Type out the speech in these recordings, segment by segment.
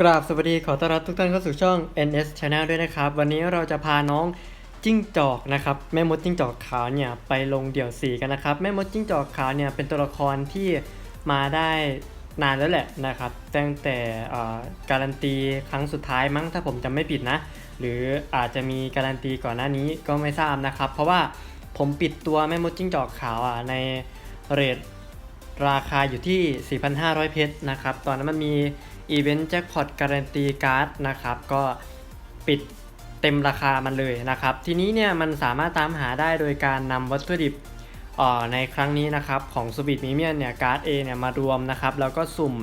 กราบสวัสดีขอต้อนรับทุกท่านเข้าสู่ช่อง NS Channel ด้วยนะครับ วันนี้เราจะพาน้องจิ้งจอกนะครับแม่มดจิ้งจอกขาวเนี่ยไปลงเดี่ยวสีกันนะครับแม่มดจิ้งจอกขาวเนี่ยเป็นตัวละครที่มาได้นานแล้วแหละนะครับตั้งแต่การันตีครั้งสุดท้ายมั้งถ้าผมจำไม่ผิดนะ หรืออาจจะมีการันตีก่อนหน้านี้ก็ไม่ทราบนะครับ เพราะว่าผมปิดตัวแม่มดจิ้งจอกขาวอะในเรทราคาอยู่ที่ 4,500 เพชรนะครับตอนนั้นมันมี อีเวนต์แจ็คพอตการันตีการ์ดนะครับก็ปิดเต็มราคามันเลยนะครับ ทีนี้เนี่ยมันสามารถตามหาได้โดยการนำวัตถุดิบออในครั้งนี้นะครับของสวิตมีเมียนเนี่ยการ์ด A เนี่ยมารวมนะครับแล้วก็สุ่ม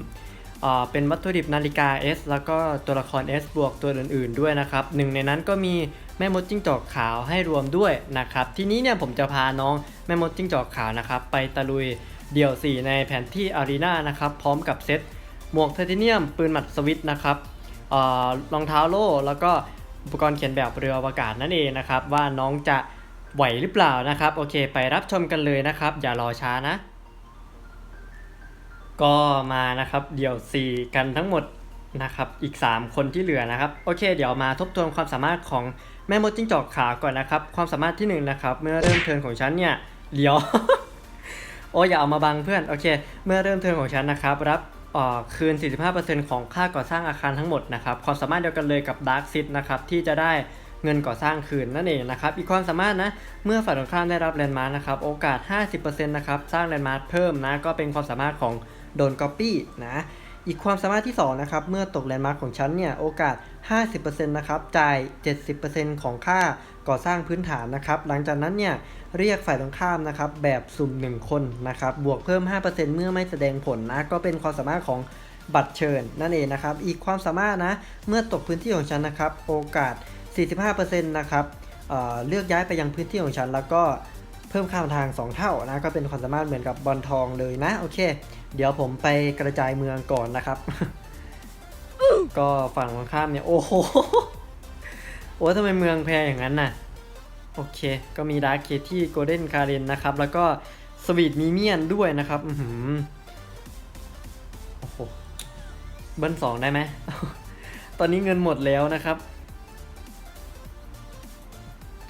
เอ่อเป็นวัตถุดิบนาฬิกา S แล้วก็ตัวละคร S บวกตัวอื่นๆด้วยนะครับหนึ่งในนั้นก็มีแม่มดจิ้งจอกขาวให้รวมด้วยนะครับทีนี้เนี่ยผมจะพาน้องแม่มดจิ้งจอกขาวนะครับไปตะลุยเดี่ยว 4 ในแผนที่อารีนานะครับพร้อมกับเซต หมวกไทเทเนียม ปืนหมัดสวิตนะครับเออรองเท้าโล่แล้วก็อุปกรณ์เขียนแบบเรืออวกาศนั่นเองนะครับ ว่าน้องจะไหวหรือเปล่านะครับ โอเค ไปรับชมกันเลยนะครับ อย่ารอช้านะ ก็มานะครับเดี่ยว 4 กันทั้งหมดนะครับ อีก 3 คนที่เหลือนะครับ โอเค เดี๋ยวมาทบทวนความสามารถของแม่มดจิ้งจอกขาวก่อนนะครับ ความสามารถที่หนึ่งนะครับ เมื่อเริ่มเทิร์นของฉันเนี่ยเลี้ยว โอ้ยอย่าเอามาบังเพื่อน โอเค เมื่อเริ่มเทิร์นของฉันนะครับ รับ คืน 45%ของค่าก่อสร้างอาคารทั้งหมดนะครับ ความสามารถเดียวกันเลยกับ Dark s i t นะครับ ที่จะได้เงินก่อสร้างคืนนั่นเองนะครับ อีกความสามารถนะ เมื่อฝ่ายตรงข้ามได้รับแลนด์มาร์กนะครับ โอกาส 50%นะครับ สร้างแลนด์มาร์กเพิ่มนะ ก็เป็นความสามารถของโดนก๊อปปี้นะ อีกความสามารถที่ 2 นะครับ เมื่อตกแลนด์มาร์กของฉันเนี่ย โอกาส 50%นะครับ จ่าย 70%ของค่าก่อสร้างพื้นฐานนะครับ หลังจากนั้นเนี่ย เรียกฝ่ายตรงข้ามนะครับ แบบสุ่ม 1 คนนะครับ บวกเพิ่ม 5%เมื่อไม่แสดงผลนะ ก็เป็นความสามารถของบัตรเชิญนั่นเองนะครับ อีกความสามารถนะ เมื่อตกพื้นที่ของฉันนะครับ โอกาส 45%นะครับเเลือกย้ายไปยังพื้นที่ของฉันแล้วก็ เพิ่มค่าทาง 2 เท่านะก็เป็นความสามารถเหมือนกับบอลทองเลยนะโอเค เดี๋ยวผมไปกระจายเมืองก่อนนะครับ ก็ฝั่งตรงข้ามเนี่ย โอ้โหโอ้ทำไมเมืองแพงอย่างนั้นน่ะ โอเค ก็มีดาร์คเคที่โกลเด้นคาเรนนะครับ แล้วก็สวีทมีเมียนด้วยนะครับอือหือโอ้โหเบิ้ลสองได้ไหมตอนนี้เงินหมดแล้วนะครับ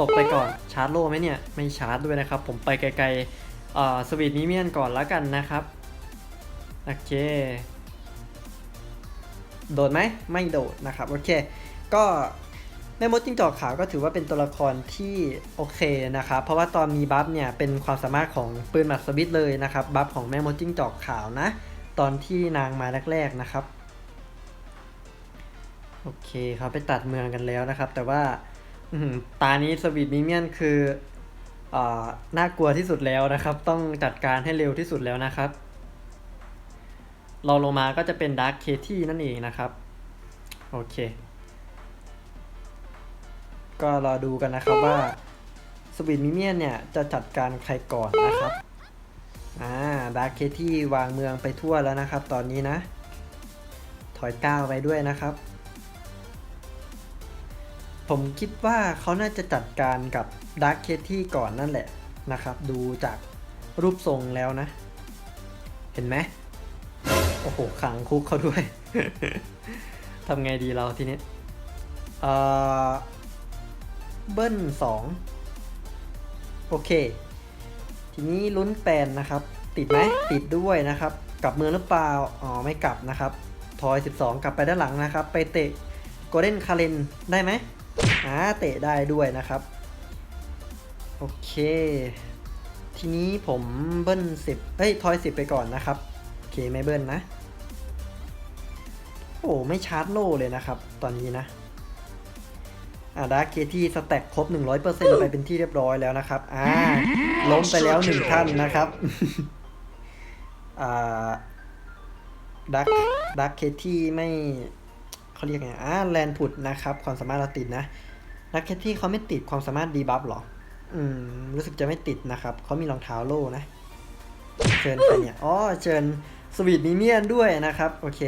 ตกไปก่อนชาร์จโลไหมเนี่ย ไม่ชาร์จด้วยนะครับ ผมไปไกลๆเอ่อสวีทมีเมียนก่อนแล้วกันนะครับโอเค โดดไหมไม่โดดนะครับโอเค ก็แม่มดจิ้งจอกขาวก็ถือว่าเป็นตัวละครที่โอเคนะครับเพราะว่าตอนมีบัฟเนี่ยเป็นความสามารถของปืนหมัดสวิตเลยนะครับบัฟของแม่มดจิ้งจอกขาวนะ ตอนที่นางมาแรกๆนะครับ โอเคเขาไปตัดเมืองกันแล้วนะครับ แต่ว่า ตานี้สวีทมิเมียนคืออน่ากลัวที่สุดแล้วนะครับ ต้องจัดการให้เร็วที่สุดแล้วนะครับรอลงมาก็จะเป็นดาร์คเคที่นั่นเองนะครับ โอเค ก็รอดูกันนะครับว่าสวิตมิเมียนเนี่ยจะจัดการใครก่อนนะครับอ่าดาร์คเคที่วางเมืองไปทั่วแล้วนะครับ ตอนนี้นะ ถอยก้าวไปด้วยนะครับ ผมคิดว่าเขาน่าจะจัดการกับดาร์คเคที่ก่อนนั่นแหละนะครับ ดูจากรูปทรงแล้วนะ เห็นไหมโอ้โห ขังคุกเขาด้วยทำไงดีเราทีนี้เอ่อเบิ้ลสองโอเค ทีนี้ลุ้นแปลนนะครับ ติดไหมติดด้วยนะครับ กลับมือหรือเปล่า อ๋อ ไม่กลับนะครับ ทอย 12 กลับไปด้านหลังนะครับ ไปเตะโกลเด้นคาเลนได้ไหม อ่าเตะได้ด้วยนะครับ โอเค ทีนี้ผมเบิ้ล10เอ้ยทอย10ไปก่อนนะครับ โอเคไม่เบิ้ลนะ โอ้ไม่ชาร์จโลเลยนะครับ ตอนนี้นะอ่าดาร์เคที่สแต็กครบ 100%ไปเป็นที่เรียบร้อยแล้วนะครับอ่าล้มไปแล้วหนึ่งท่านนะครับอ่าดักดักเคที่ไม่เขาเรียกไงอ่าแลนผุดนะครับ ความสามารถเราติดนะ ดักเคที่เขาไม่ติดความสามารถดีบัฟหรอ อืม รู้สึกจะไม่ติดนะครับ เขามีรองเท้าโล่นะ เชิญไปเนี่ย อ๋อ เชิญสวีทมิเมียนด้วยนะครับ โอเค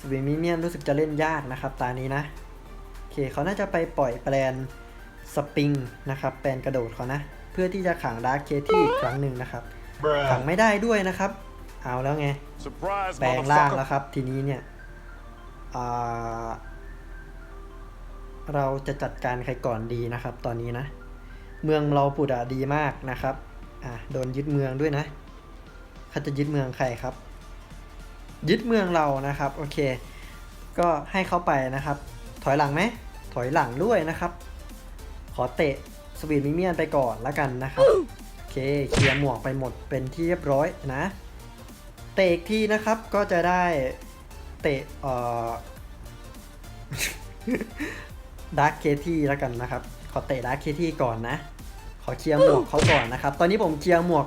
สวีทมิเมียนรู้สึกจะเล่นยากนะครับ ตานี้นะ โอเค เขาน่าจะไปปล่อยแปลนสปริงนะครับ แปลนกระโดดเขานะ เพื่อที่จะขังดาร์คเคที่อีกครั้งหนึ่งนะครับ ขัง Bruh. ไม่ได้ด้วยนะครับ เอาแล้วไง Surprise, แปลงร่าง motherfucker. แล้วครับ ทีนี้เนี่ย อ่า เราจะจัดการใครก่อนดีนะครับ ตอนนี้นะ เมืองเราปุดะดีมากนะครับ อะโดนยึดเมืองด้วยนะเขาจะยึดเมืองใครครับ ยึดเมืองเรานะครับ โอเค ก็ให้เขาไปนะครับ ถอยหลังไหมถอยหลังด้วยนะครับ ขอเตะสวีทมิเมียนไปก่อนแล้วกันนะครับ โอเคเคลียร์หมวกไปหมดเป็นที่เรียบร้อยนะ เตะอีกทีนะครับก็จะได้เตะเอ่อ ดาร์คเคที่แล้วกันนะครับ ขอเตะดาร์คเคที่ก่อนนะ ขอเคลียร์หมวกเขาก่อนนะครับ ตอนนี้ผมเคลียร์หมวก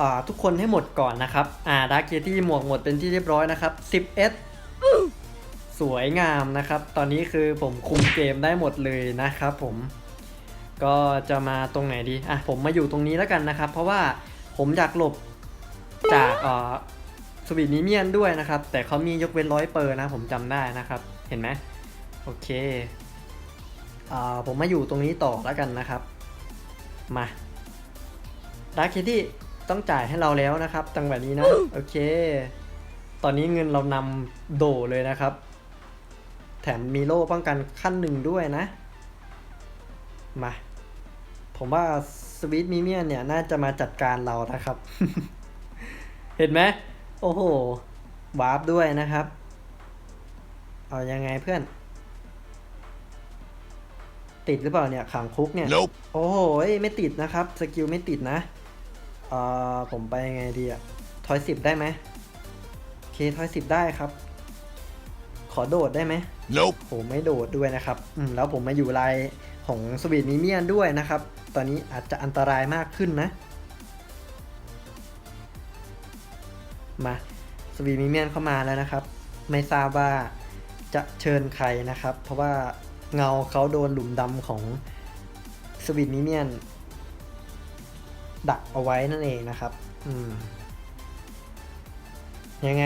อ่าทุกคนให้หมดก่อนนะครับ อ่าดาร์คเคที่หมวกหมดเป็นที่เรียบร้อยนะครับ 10S สวยงามนะครับ ตอนนี้คือผมคุมเกมได้หมดเลยนะครับผม ก็จะมาตรงไหนดี อะผมมาอยู่ตรงนี้แล้วกันนะครับ เพราะว่าผมอยากหลบจากเอ่อสวีทนิเมียนด้วยนะครับ แต่เขามียกเว้นร้อยเปอร์นะผมจำได้นะครับ เห็นไหมโอเคอ่า ผมมาอยู่ตรงนี้ต่อแล้วกันนะครับ มาดาร์คเคที่ต้องจ่ายให้เราแล้วนะครับจังหวะนี้นะ โอเค ตอนนี้เงินเรานำโดเลยนะครับ แถมมีโล่ป้องกันขั้นหนึ่งด้วยนะ มา ผมว่าสวิตมีเมียนเนี่ย น่าจะมาจัดการเรานะครับ เห็นไหมโอ้โหวาร์ปด้วยนะครับ เอายังไงเพื่อน ติดหรือเปล่าเนี่ยขังคุกเนี่ย Nope. โอ้โหไม่ติดนะครับสกิลไม่ติดนะเอ่อผมไปยังไงดีอะทอยสิบได้ไหมโอเคทอยสิบได้ครับ ขอโดดได้ไหม Nope. ผมไม่โดดด้วยนะครับอืมแล้วผมมาอยู่ลายของสวีทมิเมียนด้วยนะครับ ตอนนี้อาจจะอันตรายมากขึ้นนะ มาสวีทมิเมียนเข้ามาแล้วนะครับ ไม่ทราบว่าจะเชิญใครนะครับ เพราะว่า เงาเขาโดนหลุมดำของสวีทมิเมียน ดักเอาไว้นั่นเองนะครับ อืม ยังไง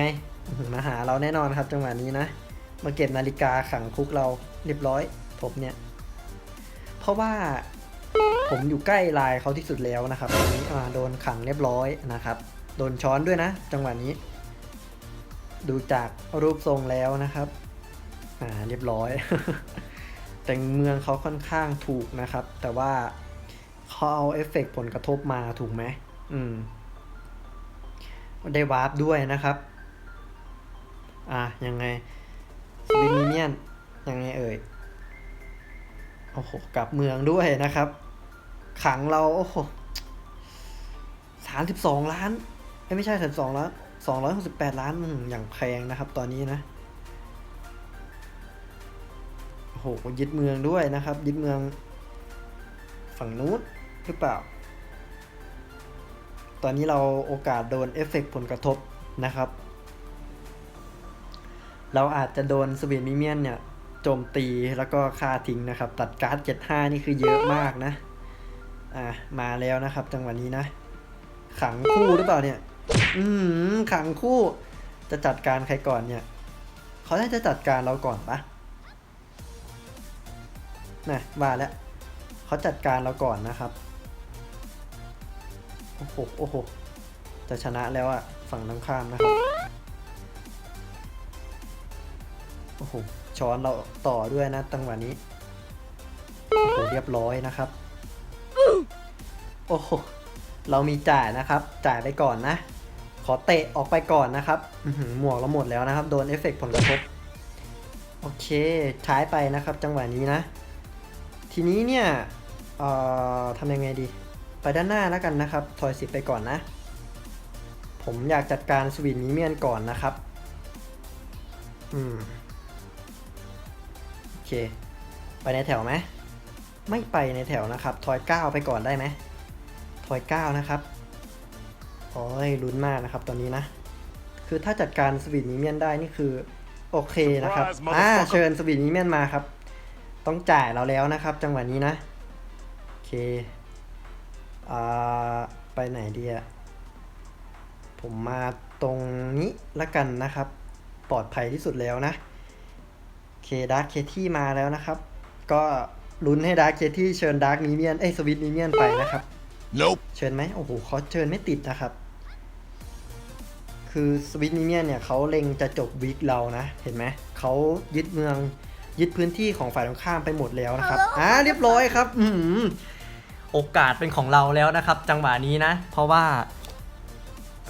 มาหาเราแน่นอนครับจังหวะนี้นะ มาเก็บนาฬิกาขังคุกเราเรียบร้อย ผมเนี่ย เพราะว่าผมอยู่ใกล้ลายเขาที่สุดแล้วนะครับตอนนี้โดนขังเรียบร้อยนะครับ โดนช้อนด้วยนะ จังหวะนี้ ดูจากรูปทรงแล้วนะครับ อ่าเรียบร้อย แต่เมืองเขาค่อนข้างถูกนะครับ แต่ว่าเขาเอาเอฟเฟกต์ผลกระทบมาถูกไหมอืม ได้วาร์ปด้วยนะครับ อะ ยังไงสวินิเมียนยังไงเอ่ย โอ้โห กลับเมืองด้วยนะครับ ขังเรา โอ้โหสามสิบสองล้าน ไม่ใช่สามสองล้านสองร้อยหกสิบแปดล้านอย่างแพงนะครับตอนนี้นะ โหยึดเมืองด้วยนะครับ ยึดเมืองฝั่งนู้นหรือเปล่า ตอนนี้เราโอกาสโดนเอฟเฟกต์ผลกระทบนะครับ เราอาจจะโดนสวีทมิเมียนเนี่ยโจมตีแล้วก็ฆ่าทิ้งนะครับ ตัดการ์ด75 นี่คือเยอะมากนะ อะ มาแล้วนะครับจังหวะนี้นะ ขังคู่หรือเปล่าเนี่ย อืมขังคู่ จะจัดการใครก่อนเนี่ย เขาน่าจะจัดการเราก่อนปะ นะว่าแล้วเขาจัดการเราก่อนนะครับ โอ้โห โอ้โห จะชนะแล้วอะฝั่งตรงข้ามนะครับ โอ้โห ช้อนเราต่อด้วยนะตังหวะนี้ โอ้โห เรียบร้อยนะครับ โอ้โห เรามีจ่ายนะครับ จ่ายไปก่อนนะ ขอเตะออกไปก่อนนะครับอื้อหือหมวกเราหมดแล้วนะครับ โดนเอฟเฟกต์ผลกระทบ โอเค ใช้ไปนะครับ จังหวะนี้นะ ทีนี้เนี่ยเอ่อทำยังไงดี ไปด้านหน้าแล้วกันนะครับทอยสิบไปก่อนนะ ผมอยากจัดการสวีทมิเมียนก่อนนะครับ อืม โอเค ไปในแถวไหม ไม่ไปในแถวนะครับ ทอยเก้าไปก่อนได้ไหม ทอยเก้านะครับ โอ้ยลุ้นมากนะครับตอนนี้นะ คือถ้าจัดการสวีทมิเมียนได้นี่คือ โอเคนะครับ Surprise, อ่า motherfucker เชิญสวีทมิเมียนมาครับ ต้องจ่ายเราแล้วนะครับ จังหวะนี้นะ โอเคอ่าไปไหนดีอะผมมาตรงนี้ละกันนะครับ ปลอดภัยที่สุดแล้วนะโอเคดาร์คเคที่มาแล้วนะครับ ก็ลุ้นให้ดาร์คเคที่เชิญดาร์คมีเมียนเอ้ยสวิตมีเมียนไปนะครับ Nope. เชิญไหมโอ้โหเขาเชิญไม่ติดนะครับคคือสวิตนิเมียนเนี่ยเขาเล็งจะจบวิกเรานะ เห็นไหมเขายึดเมือง ยึดพื้นที่ของฝ่ายตรงข้ามไปหมดแล้วนะครับอ่าเรียบร้อยครับ อือหือโอกาสเป็นของเราแล้วนะครับ จังหวะนี้นะ เพราะว่า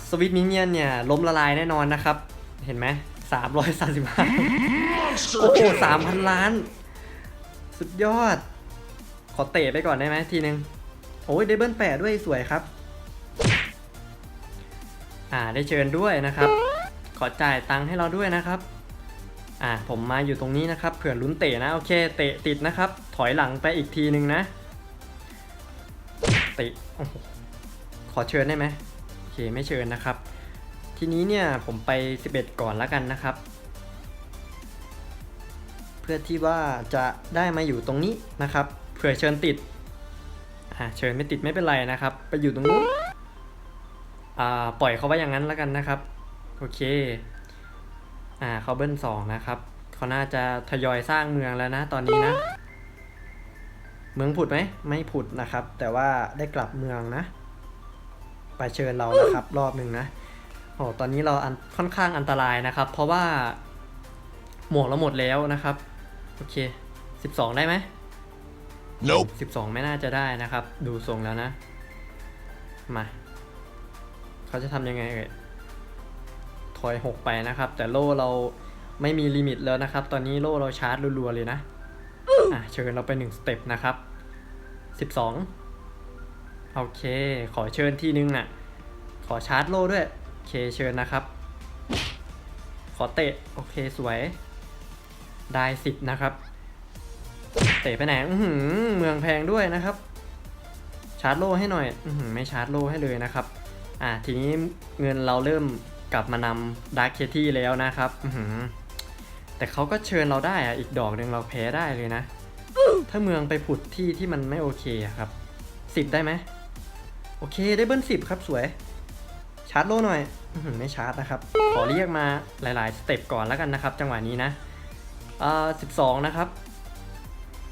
สวิตนิเมียนเนี่ยล้มละลายแน่นอนนะครับ เห็นไหมสามร้อยสามสิบห้าโอ้โหสามพันล้าน สุดยอด ขอเตะไปก่อนได้ไหมทีนึง โอ้ยได้เบิลแปดด้วยสวยครับ อ่าได้เชิญด้วยนะครับ ขอจ่ายตังค์ให้เราด้วยนะครับ อ่าผมมาอยู่ตรงนี้นะครับเผื่อลุ้นเตะนะโอเคเตะติดนะครับ ถอยหลังไปอีกทีหนึ่งนะ เตะขอเชิญได้ไหมโอเคไม่เชิญนะครับ ทีนี้เนี่ยผมไป 11 ก่อนแล้วกันนะครับ เพื่อที่ว่าจะได้มาอยู่ตรงนี้นะครับเผื่อเชิญติดอ่าเชิญไม่ติดไม่เป็นไรนะครับ ไปอยู่ตรงนู้นอ่าปล่อยเขาไว้อย่างนั้นแล้วกันนะครับ โอเค อ่าเขาเบิ้ลสองนะครับเขาน่าจะทยอยสร้างเมืองแล้วนะตอนนี้นะ เมืองผุดไหมไม่ผุดนะครับ แต่ว่าได้กลับเมืองนะไปเชิญเรานะครับรอบหนึ่งนะโอ้ตอนนี้เราอันค่อนข้างอันตรายนะครับ เพราะว่าหมวกเราหมดแล้วนะครับโอเค12ได้ไหม Nope. 12ไม่น่าจะได้นะครับ ดูทรงแล้วนะ มา เขาจะทำยังไงเอ่ย ถอย6ไปนะครับ แต่โล่เราไม่มีลิมิตแล้วนะครับ ตอนนี้โล่เราชาร์จรัวๆเลยนะอะเชิญเราไป1สเต็ปนะครับ12โอเค ขอเชิญที่นึงน่ะ ขอชาร์จโล่ด้วยโอเคเชิญนะครับ ขอเตะโอเคสวย ได้10นะครับ เตะไปไหนอืเมืองแพงด้วยนะครับชาร์จโล่ให้หน่อยอื้อหือไม่ชาร์จโล่ให้เลยนะครับ อ่าทีนี้เงินเราเริ่ม กลับมานำดาร์คเคที่แล้วนะครับอื้อหือแต่เขาก็เชิญเราได้อะอีกดอกหนึ่งเราแพ้ได้เลยนะ ถ้าเมืองไปผุดที่ที่มันไม่โอเคอะครับสิบได้ไหมโอเคได้เบิ้ลสิบครับสวย ชาร์จโล่หน่อยอื้อหือไม่ชาร์จนะครับ ขอเรียกมาหลาย ๆ สเต็ปก่อนแล้วกันนะครับ จังหวะนี้นะอ่าสิบสองนะครับ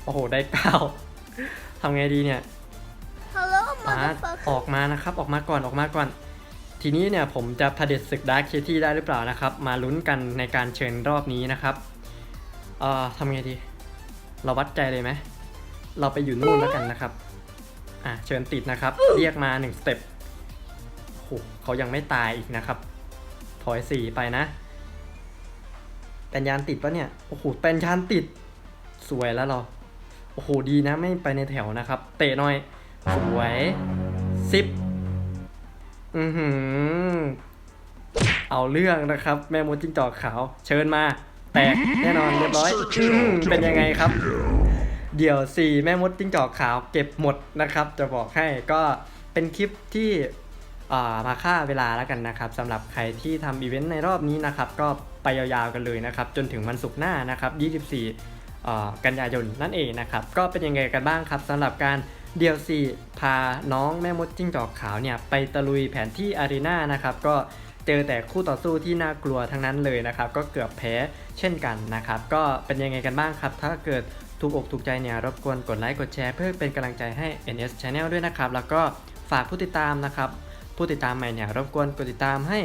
โอ้โห ได้เก้าทำไงดีเนี่ย Hello, มาอ motherfucker. อกมานะครับ ออกมาก่อนออกมาก่อน ทีนี้เนี่ยผมจะพเด็จศึกดาร์คเคที่ได้หรือเปล่านะครับ มาลุ้นกันในการเชิญรอบนี้นะครับ เอ่อทำไงดี เราวัดใจเลยไหม เราไปอยู่นู่นแล้วกันนะครับ อะเชิญติดนะครับ เรียกมาหนึ่งสเต็ปโอ้โหเขายังไม่ตายอีกนะครับ ถอยสี่ไปนะ เป็นยานติดปะเนี่ย โอ้โห เป็นยานติด สวยแล้วเรา โอ้โห ดีนะไม่ไปในแถวนะครับ เตะหน่อย สวยสิบ อือหือ เอาเรื่องนะครับ แม่มดจิ้งจอกขาว เชิญมา แตกแน่นอนเรียบร้อยอื้อหือเป็นยังไงครับ เดี๋ยวสี่แม่มดจิ้งจอกขาว เก็บหมดนะครับ จะบอกให้ก็เป็นคลิปที่ามาฆ่าเวลาแล้วกันนะครับสำหรับใครที่ทำอีเวนต์ในรอบนี้นะครับ ก็ไปยาวๆกันเลยนะครับ จนถึงวันศุกร์หน้านะครับ 24กันยายนนั่นเองนะครับ ก็เป็นยังไงกันบ้างครับสำหรับการ DLC พาน้องแม่มดจิ้งจอกขาวเนี่ยไปตะลุยแผนที่อารีนานะครับก็เจอแต่คู่ต่อสู้ที่น่ากลัวทั้งนั้นเลยนะครับ ก็เกือบแพ้เช่นกันนะครับ ก็เป็นยังไงกันบ้างครับ ถ้าเกิดถูกอกถูกใจเนี่ยรบกวนกดไลค์กดแชร์เพื่อเป็นกำลังใจให้ NS Channel ด้วยนะครับ แล้วก็ฝากผู้ติดตามนะครับ ผู้ติดตามใหม่เนี่ยรบกวนกดติดตามให้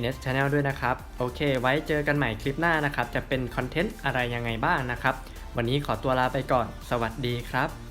NS Channel ด้วยนะครับ โอเค ไว้เจอกันใหม่คลิปหน้านะครับ จะเป็นคอนเทนต์อะไรยังไงบ้างนะครับ วันนี้ขอตัวลาไปก่อน สวัสดีครับ